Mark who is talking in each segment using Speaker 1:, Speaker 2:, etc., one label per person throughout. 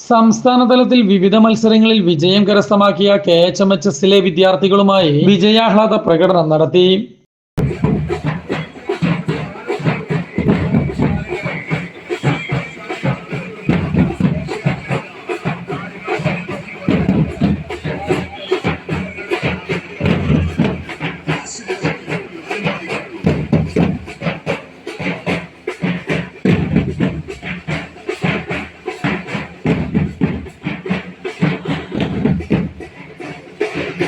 Speaker 1: സംസ്ഥാന തലത്തിൽ വിവിധ മത്സരങ്ങളിൽ വിജയം കരസ്ഥമാക്കിയ കെ എച്ച് എം എച്ച് എസിലെ വിദ്യാർത്ഥികളുമായി വിജയാഹ്ലാദ പ്രകടനം നടത്തി. Thank you.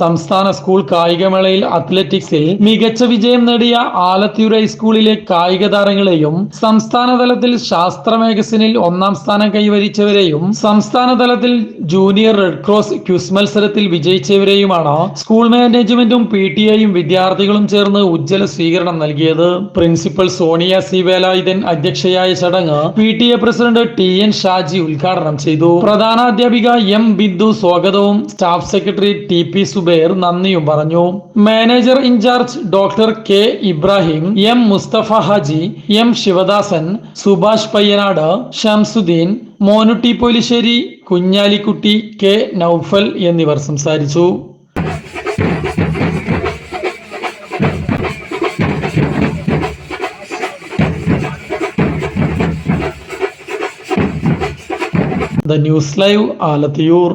Speaker 1: സംസ്ഥാന സ്കൂൾ കായികമേളയിൽ അത്ലറ്റിക്സിൽ മികച്ച വിജയം നേടിയ ആലത്തിയൂർ ഹൈസ്കൂളിലെ കായിക താരങ്ങളെയും സംസ്ഥാന തലത്തിൽ ശാസ്ത്ര മാഗസിനിൽ ഒന്നാം സ്ഥാനം കൈവരിച്ചവരെയും സംസ്ഥാന തലത്തിൽ ജൂനിയർ റെഡ് ക്രോസ് ക്യൂസ് മത്സരത്തിൽ വിജയിച്ചവരെയുമാണ് സ്കൂൾ മാനേജ്മെന്റും പി ടി ഐയും വിദ്യാർത്ഥികളും ചേർന്ന് ഉജ്ജ്വല സ്വീകരണം നൽകിയത്. പ്രിൻസിപ്പൽ സോണിയ സി വേലായുധൻ അധ്യക്ഷയായ ചടങ്ങ് P T A president T N Shaji ഉദ്ഘാടനം ചെയ്തു. പ്രധാനാധ്യാപിക എം ബിന്ദു സ്വാഗതവും staff secretary T P Subair നന്ദിയും പറഞ്ഞു. Manager incharge doctor K Ibrahim M Musthafa Haji M Sivadasan Subhash Payyanad Shamsudheen Monutty Polissery Kunhalikutty K Noufal എന്നിവർ സംസാരിച്ചു. The news live Alathiyur